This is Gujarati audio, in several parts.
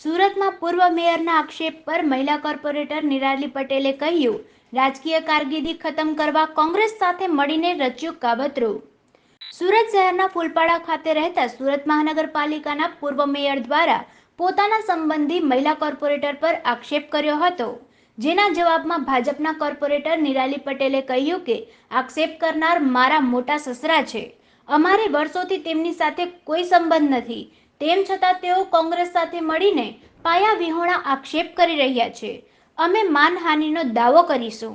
સુરતમાં પૂર્વ મેયરના આક્ષેપ પર મહિલા કોર્પોરેટર નિરાલી પટેલે કહ્યું, રાજકીય કારકિર્દી ખતમ કરવા કોંગ્રેસ સાથે મળીને રચ્યું કાબતરું સુરત શહેરના ફૂલપાડા ખાતે રહેતા સુરત મહાનગરપાલિકાના પૂર્વ મેયર દ્વારા પોતાના સંબંધી મહિલા કોર્પોરેટર પર આક્ષેપ કર્યો હતો. જેના જવાબમાં ભાજપના કોર્પોરેટર નિરાલી પટેલે કહ્યું કે, આક્ષેપ કરનાર મારા મોટા સસરા છે. અમારે વર્ષોથી તેમની સાથે કોઈ સંબંધ નથી. તેમ છતાં તેઓ કોંગ્રેસ સાથે મળીને પાયા વિહોણા આક્ષેપ કરી રહ્યા છે. અમે માનહાનિનો દાવો કરીશું.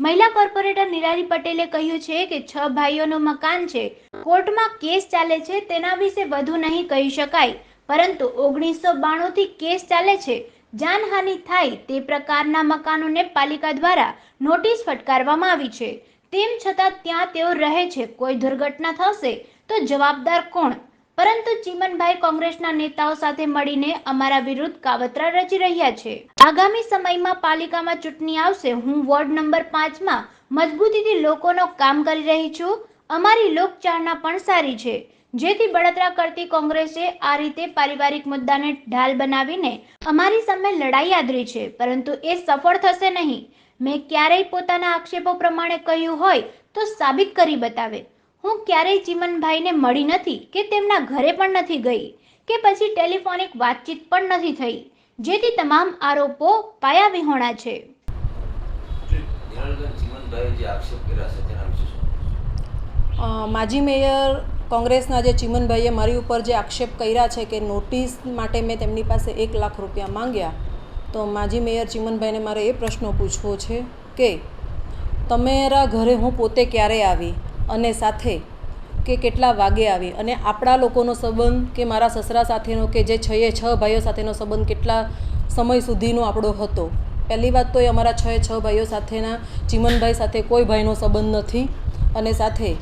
મહિલા કોર્પોરેટર નિરાલી પટેલે કહ્યું છે કે છ ભાઈઓનું મકાન છે. કોર્ટમાં કેસ ચાલે છે તેના વિશે વધુ નહીં કહી શકાય. પરંતુ ઓગણીસો બાણુંથી કેસ ચાલે છે. જાનહાનિ થાય તે પ્રકારના મકાનોને પાલિકા દ્વારા નોટિસ ફટકારવામાં આવી છે. તેમ છતાં ત્યાં તેઓ રહે છે. કોઈ દુર્ઘટના થશે તો જવાબદાર કોણ? પરંતુ ચીમનભાઈ કોંગ્રેસના નેતાઓ સાથે મળીને અમારા વિરુદ્ધ કાવતરા રચી રહ્યા છે. આગામી સમયમાં પાલિકામાં ચૂંટણી આવશે. હું વોર્ડ નંબર પાંચમાં મજબૂતીથી લોકોનો કામ કરી રહી છું. અમારી લોકચાહના પણ સારી છે. જેથી બળતરા કરતી કોંગ્રેસે આ રીતે પારિવારિક મુદ્દાને ઢાલ બનાવીને અમારી સામે લડાઈ આદરી છે, પરંતુ એ સફળ થશે નહીં. મેં ક્યારેય પોતાના આક્ષેપો પ્રમાણે કહ્યું હોય તો સાબિત કરી બતાવે. હું ક્યારેય ચીમનભાઈને મળી નથી કે તેમના ઘરે પણ નથી ગઈ કે પછી ટેલિફોનિક વાતચીત પણ નથી થઈ જેથી તમામ આરોપો પાયા વિહોણા છે નિરાલબેન ચીમનભાઈએ જે આક્ષેપ કર્યા છે તેના વિશે શું અ, માજી મેયર કોંગ્રેસના જે ચિમનભાઈએ મારી ઉપર જે આક્ષેપ કર્યા છે કે નોટિસ માટે મેં તેમની પાસે એક લાખ રૂપિયા માંગ્યા તો માજી મેયર ચિમનભાઈને મારે એ પ્રશ્ન પૂછવો છે કે તમારા ઘરે હું પોતે ક્યારે આવી? અને સાથે કે કેટલા વાગે આવી અને આપણા લોકોનો સંબંધ કે મારા સસરા સાથેનો કે જે છએ છ ભાઈઓ સાથેનો સંબંધ કેટલા સમય સુધીનો આપણો હતો. પહેલી વાત તો એ અમારા છ છ ભાઈઓ સાથેના ચિમનભાઈ સાથે કોઈ ભાઈનો સંબંધ નથી અને સાથે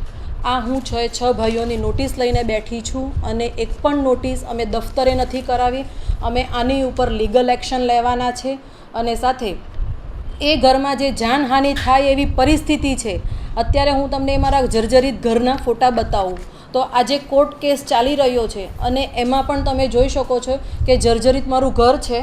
આ હું છ છ ભાઈઓની નોટિસ લઈને બેઠી છું અને એક પણ નોટિસ અમે દફતરે નથી કરાવી. અમે આની ઉપર લીગલ એક્શન લેવાના છે અને સાથે એ ઘરમાં જે જાનહાનિ થાય એવી પરિસ્થિતિ છે અત્યારે હું તમને મારા જર્જરિત ઘરના ફોટા બતાવું. તો આજે કોર્ટ કેસ ચાલી રહ્યો છે અને એમાં પણ તમે જોઈ શકો છો કે જર્જરિત મારું ઘર છે.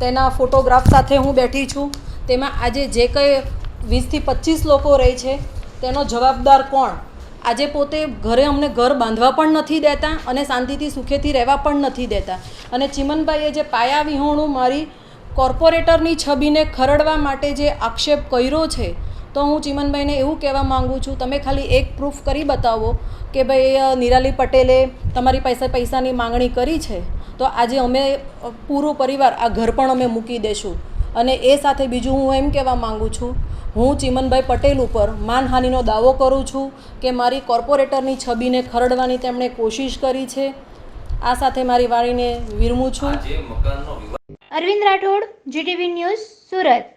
તેના ફોટોગ્રાફ સાથે હું બેઠી છું. તેમાં આજે જે કંઈ વીસથી પચીસ લોકો રહે છે, તેનો જવાબદાર કોણ? આજે પોતે ઘરે અમને ઘર બાંધવા પણ નથી દેતા અને શાંતિથી સુખેથી રહેવા પણ નથી દેતા. અને ચિમનભાઈએ જે પાયા વિહોણું મારી કોર્પોરેટરની છબીને ખરડવા માટે જે આક્ષેપ કર્યો છે તો હું ચિમનભાઈને એવું કહેવા માગું છું તમે ખાલી એક પ્રૂફ કરી બતાવો કે ભાઈ નિરાલી પટેલે તમારી પાસે પૈસાની માંગણી કરી છે. તો આજે અમે પૂરો પરિવાર આ ઘર પણ અમે મૂકી દેશું. અને એ સાથે બીજું હું એમ કહેવા માગું છું હું ચિમનભાઈ પટેલ ઉપર માનહાનિનો દાવો કરું છું કે મારી કોર્પોરેટરની છબીને ખરડવાની તેમણે કોશિશ કરી છે. આ સાથે મારી વાણીને વિરમું છું. આ જે મકાનનો વિવાદ અરવિંદ રાઠોડ જીટીવી ન્યૂઝ સુરત.